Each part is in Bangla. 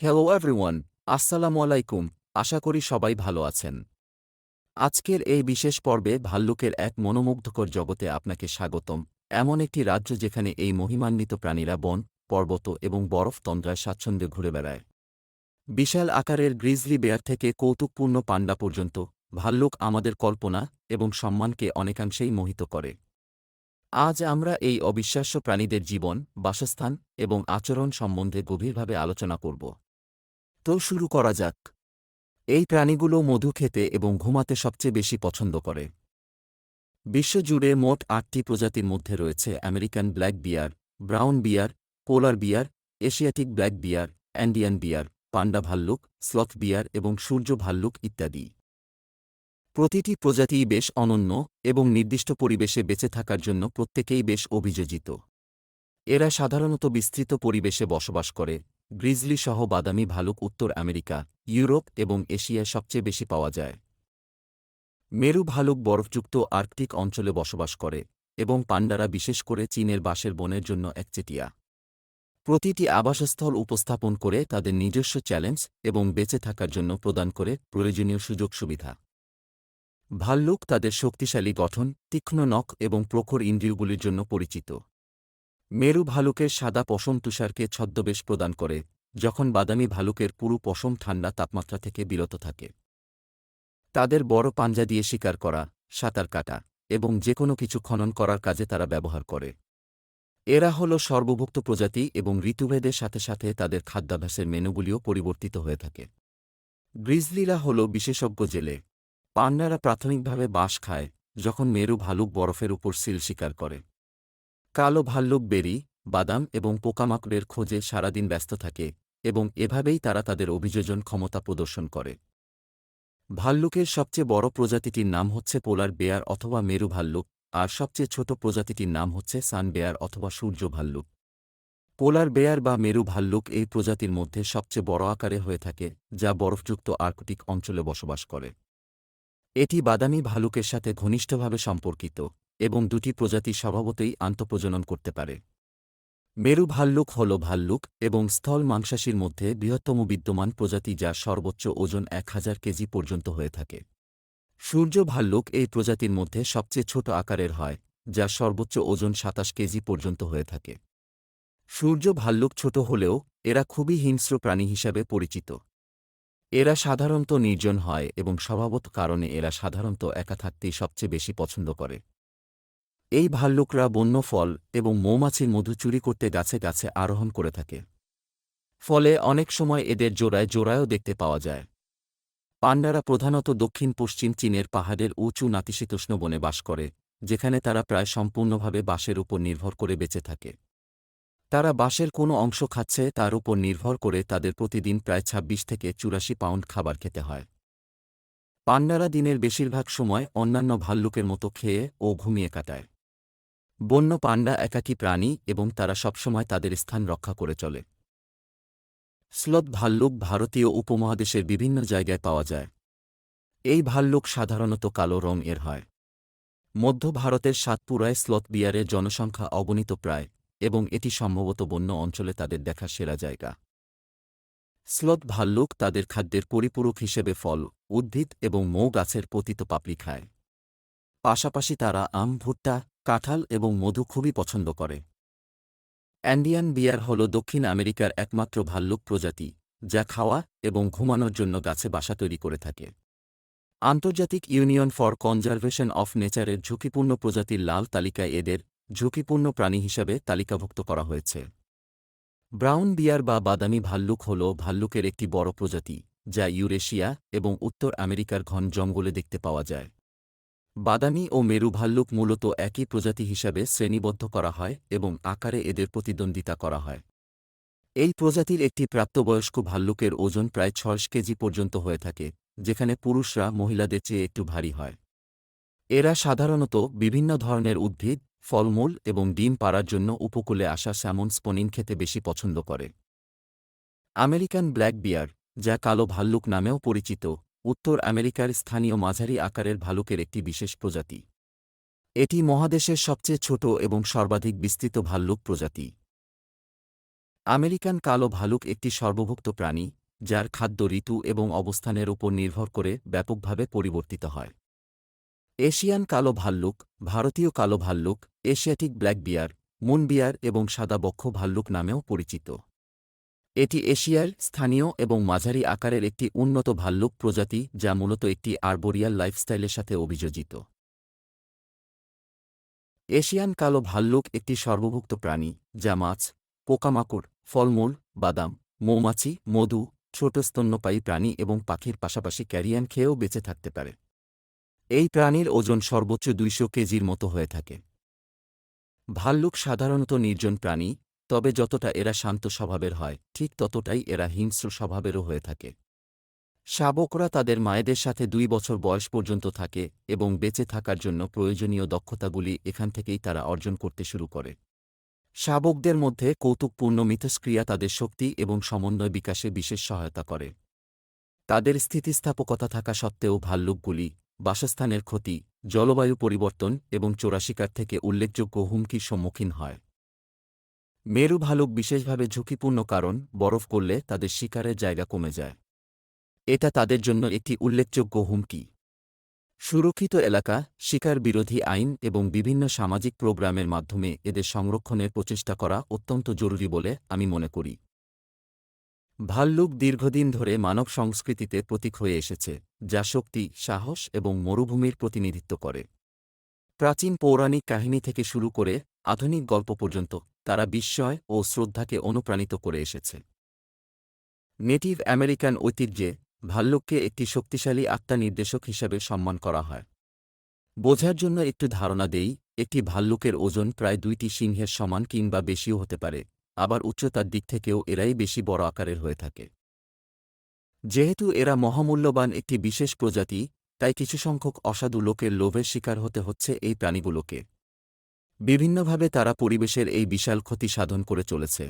হ্যালো এভরিওয়ান আসসালামু আলাইকুম, আশা করি সবাই ভালো আছেন। আজকের এই বিশেষ পর্বে ভাল্লুকের এক মনোমুগ্ধকর জগতে আপনাকে স্বাগতম। এমন একটি রাজ্য যেখানে এই মহিমান্বিত প্রাণীরা বন, পর্বত এবং বরফ তন্দ্রায় স্বাচ্ছন্দ্যে ঘুরে বেড়ায়। বিশাল আকারের গ্রিজলি বেয়ার থেকে কৌতুকপূর্ণ পাণ্ডা পর্যন্ত ভাল্লুক আমাদের কল্পনা এবং সম্মানকে অনেকাংশেই মোহিত করে। আজ আমরা এই অবিশ্বাস্য প্রাণীদের জীবন, বাসস্থান এবং আচরণ সম্বন্ধে গভীরভাবে আলোচনা করব। তো শুরু করা যাক। এই প্রাণীগুলো মধু খেতে এবং ঘুমাতে সবচেয়ে বেশি পছন্দ করে। বিশ্বজুড়ে মোট আটটি প্রজাতির মধ্যে রয়েছে American black bear, brown bear, polar bear, Asiatic black bear, Andean bear, panda ভাল্লুক, স্লথ বিয়ার এবং সূর্য ভাল্লুক ইত্যাদি। প্রতিটি প্রজাতিই বেশ অনন্য এবং নির্দিষ্ট পরিবেশে বেঁচে থাকার জন্য প্রত্যেকেই বেশ অভিযোজিত। এরা সাধারণত বিস্তৃত পরিবেশে বসবাস করে। গ্রিজলি সহ বাদামি ভালুক উত্তর আমেরিকা, ইউরোপ এবং এশিয়ায় সবচেয়ে বেশি পাওয়া যায়। মেরু ভালুক বরফযুক্ত আর্কটিক অঞ্চলে বসবাস করে এবং পান্ডারা বিশেষ করে চীনের বাঁশের বনের জন্য একচেটিয়া। প্রতিটি আবাসস্থল উপস্থাপন করে তাদের নিজস্ব চ্যালেঞ্জ এবং বেঁচে থাকার জন্য প্রদান করে প্রয়োজনীয় সুযোগ সুবিধা। ভাল্লুক তাদের শক্তিশালী গঠন, তীক্ষ্ণ নখ এবং প্রখর ইন্দ্রিয়গুলির জন্য পরিচিত। মেরু ভালুকের সাদা পশম তুষারকে ছদ্মবেশ প্রদান করে, যখন বাদামি ভালুকের পুরু পশম ঠান্ডা তাপমাত্রা থেকে বিরত থাকে। তাদের বড় পাঞ্জা দিয়ে শিকার করা, সাঁতার কাটা এবং যে কোনো কিছু খনন করার কাজে তারা ব্যবহার করে। এরা হল সর্বভুক্ত প্রজাতি এবং ঋতুভেদের সাথে সাথে তাদের খাদ্যাভ্যাসের মেনুগুলিও পরিবর্তিত হয়ে থাকে। গ্রিজলিরা হল বিশেষজ্ঞ জেলে। পান্ডারা প্রাথমিকভাবে বাঁশ খায়, যখন মেরু ভালুক বরফের উপর সিল শিকার করে। কালো ভাল্লুক বেরি, বাদাম এবং পোকামাকড়ের খোঁজে সারাদিন ব্যস্ত থাকে এবং এভাবেই তারা তাদের অভিযোজন ক্ষমতা প্রদর্শন করে। ভাল্লুকের সবচেয়ে বড় প্রজাতিটির নাম হচ্ছে পোলার বেয়ার অথবা মেরু ভাল্লুক, আর সবচেয়ে ছোট প্রজাতিটির নাম হচ্ছে সান বেয়ার অথবা সূর্য ভাল্লুক। পোলার বেয়ার বা মেরু ভাল্লুক এই প্রজাতির মধ্যে সবচেয়ে বড় আকারে হয়ে থাকে, যা বরফযুক্ত আর্কটিক অঞ্চলে বসবাস করে। এটি বাদামি ভালুকের সাথে ঘনিষ্ঠভাবে সম্পর্কিত। এবং দুটি প্রজাতি স্বভাবতই আন্তঃপ্রজনন করতে পারে। মেরু ভাল্লুক হল ভাল্লুক এবং স্থল মাংসাশীর মধ্যে বৃহত্তম বিদ্যমান প্রজাতি যা সর্বোচ্চ ওজন এক হাজার কেজি পর্যন্ত হয়ে থাকে। সূর্য ভাল্লুক এই প্রজাতির মধ্যে সবচেয়ে ছোট আকারের হয়, যা সর্বোচ্চ ওজন সাতাশ কেজি পর্যন্ত হয়ে থাকে। সূর্য ভাল্লুক ছোট হলেও এরা খুবই হিংস্র প্রাণী হিসাবে পরিচিত। এরা সাধারণত নির্জন হয় এবং স্বভাবত কারণে এরা সাধারণত একা থাকতেই সবচেয়ে বেশি পছন্দ করে। এই ভাল্লুকরা বন্য ফল এবং মৌমাছির মধু চুরি করতে গাছে গাছে আরোহণ করে থাকে। ফলে অনেক সময় এদের জোড়ায় জোড়ায়ও দেখতে পাওয়া যায়। পান্ডারা প্রধানত দক্ষিণ পশ্চিম চীনের পাহাড়ের উঁচু নাতিশীতোষ্ণ বনে বাস করে, যেখানে তারা প্রায় সম্পূর্ণভাবে বাঁশের উপর নির্ভর করে বেঁচে থাকে। তারা বাঁশের কোনো অংশ খাচ্ছে, তার উপর নির্ভর করে তাদের প্রতিদিন প্রায় ২৬ থেকে চুরাশি পাউন্ড খাবার খেতে হয়। পান্ডারা দিনের বেশিরভাগ সময় অন্যান্য ভাল্লুকের মতো খেয়ে ও ঘুমিয়ে কাটায়। বন্য পান্ডা একাকী প্রাণী এবং তারা সবসময় তাদের স্থান রক্ষা করে চলে। স্লথ ভাল্লুক ভারতীয় উপমহাদেশের বিভিন্ন জায়গায় পাওয়া যায়। এই ভাল্লুক সাধারণত কালো রং এর হয়। মধ্য ভারতের সাতপুরায় স্লথ বিয়ারের জনসংখ্যা অগণিত প্রায় এবং এটি সম্ভবত বন্য অঞ্চলে তাদের দেখা সেরা জায়গা। স্লথ ভাল্লুক তাদের খাদ্যের পরিপূরক হিসেবে ফল, উদ্ভিদ এবং মৌ গাছের পতিত পাপড়ি খায়। পাশাপাশি তারা আম, ভুট্টা কাঁঠাল এবং মধু খুবই পছন্দ করে। অ্যান্ডিয়ান বিয়ার হল দক্ষিণ আমেরিকার একমাত্র ভাল্লুক প্রজাতি, যা খাওয়া এবং ঘুমানোর জন্য গাছে বাসা তৈরি করে থাকে। আন্তর্জাতিক ইউনিয়ন ফর কনজারভেশন অফ নেচারের ঝুঁকিপূর্ণ প্রজাতির লাল তালিকায় এদের ঝুঁকিপূর্ণ প্রাণী হিসাবে তালিকাভুক্ত করা হয়েছে। ব্রাউন বিয়ার বা বাদামি ভাল্লুক হল ভাল্লুকের একটি বড় প্রজাতি, যা ইউরেশিয়া এবং উত্তর আমেরিকার ঘন জঙ্গলে দেখতে পাওয়া যায়। বাদামি ও মেরু ভাল্লুক মূলত একই প্রজাতি হিসাবে শ্রেণীবদ্ধ করা হয় এবং আকারে এদের প্রতিদ্বন্দ্বিতা করা হয়। এই প্রজাতির একটি প্রাপ্তবয়স্ক ভাল্লুকের ওজন প্রায় ছয়শো কেজি পর্যন্ত হয়ে থাকে, যেখানে পুরুষরা মহিলাদের চেয়ে একটু ভারী হয়। এরা সাধারণত বিভিন্ন ধরনের উদ্ভিদ, ফলমূল এবং ডিম পাড়ার জন্য উপকূলে আসা স্যামন স্পনিন খেতে বেশি পছন্দ করে। আমেরিকান ব্ল্যাক বিয়ার যা কালো ভাল্লুক নামেও পরিচিত উত্তর আমেরিকার স্থানীয় মাঝারি আকারের ভালুকের একটি বিশেষ প্রজাতি। এটি মহাদেশের সবচেয়ে ছোট এবং সর্বাধিক বিস্তৃত ভাল্লুক প্রজাতি। আমেরিকান কালো ভালুক একটি সর্বভুক্ত প্রাণী, যার খাদ্য ঋতু এবং অবস্থানের উপর নির্ভর করে ব্যাপকভাবে পরিবর্তিত হয়। এশিয়ান কালো ভাল্লুক, ভারতীয় কালো ভাল্লুক, Asiatic black bear moon bear এবং সাদা বক্ষ ভাল্লুক নামেও পরিচিত। এটি এশিয়ার, স্থানীয় এবং মাঝারি আকারের একটি উন্নত ভাল্লুক প্রজাতি যা মূলত একটি আর্বোরিয়াল লাইফস্টাইলের সাথে অভিযোজিত। এশিয়ান কালো ভাল্লুক একটি সর্বভুক্ত প্রাণী, যা মাছ, পোকামাকড়, ফলমূল, বাদাম, মৌমাছি, মধু, ছোট স্তন্যপায়ী প্রাণী এবং পাখির পাশাপাশি ক্যারিয়ান খেয়েও বেঁচে থাকতে পারে। এই প্রাণীর ওজন সর্বোচ্চ দুইশো কেজির মতো হয়ে থাকে। ভাল্লুক সাধারণত নির্জন প্রাণী তবে যতটা এরা শান্ত স্বভাবের হয়, ঠিক ততটাই এরা হিংস্র স্বভাবেরও হয়ে থাকে। শাবকরা তাদের মায়েদের সাথে দুই বছর বয়স পর্যন্ত থাকে এবং বেঁচে থাকার জন্য প্রয়োজনীয় দক্ষতাগুলি এখান থেকেই তারা অর্জন করতে শুরু করে। শাবকদের মধ্যে কৌতুকপূর্ণ মিথস্ক্রিয়া তাদের শক্তি এবং সমন্বয় বিকাশে বিশেষ সহায়তা করে। তাদের স্থিতিস্থাপকতা থাকা সত্ত্বেও ভাল্লুকগুলি, বাসস্থানের ক্ষতি, জলবায়ু পরিবর্তন এবং চোরাশিকার থেকে উল্লেখযোগ্য হুমকির সম্মুখীন হয়। মেরু ভালুক বিশেষভাবে ঝুঁকিপূর্ণ কারণ বরফ করলে তাদের শিকারের জায়গা কমে যায়। এটা তাদের জন্য একটি উল্লেখযোগ্য হুমকি। সুরক্ষিত এলাকা শিকার বিরোধী আইন এবং বিভিন্ন সামাজিক প্রোগ্রামের মাধ্যমে এদের সংরক্ষণের প্রচেষ্টা করা অত্যন্ত জরুরি বলে আমি মনে করি। ভাল্লুক দীর্ঘদিন ধরে মানব সংস্কৃতিতে প্রতীক হয়ে এসেছে, যা শক্তি, সাহস এবং মরুভূমির প্রতিনিধিত্ব করে। প্রাচীন পৌরাণিক কাহিনী থেকে শুরু করে আধুনিক গল্প পর্যন্ত তারা বিস্ময় ও শ্রদ্ধাকে অনুপ্রাণিত করে এসেছে। নেটিভ আমেরিকান ঐতিহ্যে ভাল্লুককে একটি শক্তিশালী আত্মা নির্দেশক হিসাবে সম্মান করা হয়। বোঝার জন্য একটু ধারণা দেই, একটি ভাল্লুকের ওজন প্রায় দুইটি সিংহের সমান কিংবা বেশিও হতে পারে, আবার উচ্চতার দিক থেকেও এরাই বেশি বড় আকারের হয়ে থাকে। যেহেতু এরা মহামূল্যবান একটি বিশেষ প্রজাতি, তাই কিছু সংখ্যক অসাধু লোকের লোভের শিকার হতে হচ্ছে এই প্রাণীগুলোকে। বিভিন্নভাবে তারা পরিবেশের এই বিশাল ক্ষতি সাধন করে চলেছে।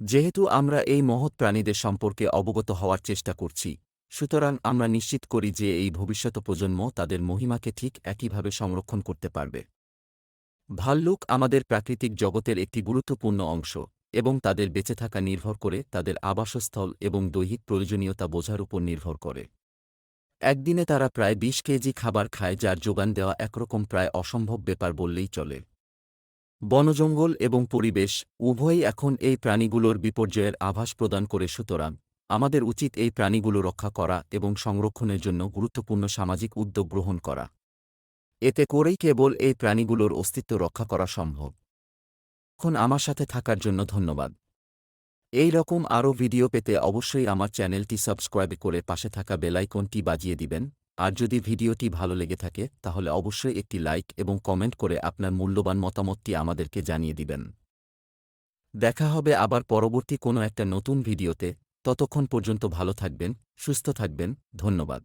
যেহেতু আমরা এই মহৎ প্রাণীদের সম্পর্কে অবগত হওয়ার চেষ্টা করছি, সুতরাং আমরা নিশ্চিত করি যে এই ভবিষ্যৎ প্রজন্ম তাদের মহিমাকে ঠিক একইভাবে সংরক্ষণ করতে পারবে। ভাল্লুক আমাদের প্রাকৃতিক জগতের একটি গুরুত্বপূর্ণ অংশ এবং তাদের বেঁচে থাকা নির্ভর করে তাদের আবাসস্থল এবং দৈহিক প্রয়োজনীয়তা বোঝার উপর নির্ভর করে। একদিনে তারা প্রায় ২০ কেজি খাবার খায় যার যোগান দেওয়া একরকম প্রায় অসম্ভব ব্যাপার বললেই চলে। বনজঙ্গল এবং পরিবেশ উভয়ই এখন এই প্রাণীগুলোর বিপর্যয়ের আভাস প্রদান করে, সুতরাং আমাদের উচিত এই প্রাণীগুলো রক্ষা করা এবং সংরক্ষণের জন্য গুরুত্বপূর্ণ সামাজিক উদ্যোগ গ্রহণ করা। এতে করেই কেবল এই প্রাণীগুলোর অস্তিত্ব রক্ষা করা সম্ভব। এখন আমার সাথে থাকার জন্য ধন্যবাদ। এই রকম আরও ভিডিও পেতে অবশ্যই আমার চ্যানেলটি সাবস্ক্রাইব করে পাশে থাকা বেলাইকনটি বাজিয়ে দিবেন। আর যদি ভিডিওটি ভালো লেগে থাকে, তাহলে অবশ্যই একটি লাইক এবং কমেন্ট করে আপনার মূল্যবান মতামতটি আমাদেরকে জানিয়ে দিবেন। দেখা হবে আবার পরবর্তী কোনো একটা নতুন ভিডিওতে। ততক্ষণ পর্যন্ত ভালো থাকবেন, সুস্থ থাকবেন, ধন্যবাদ।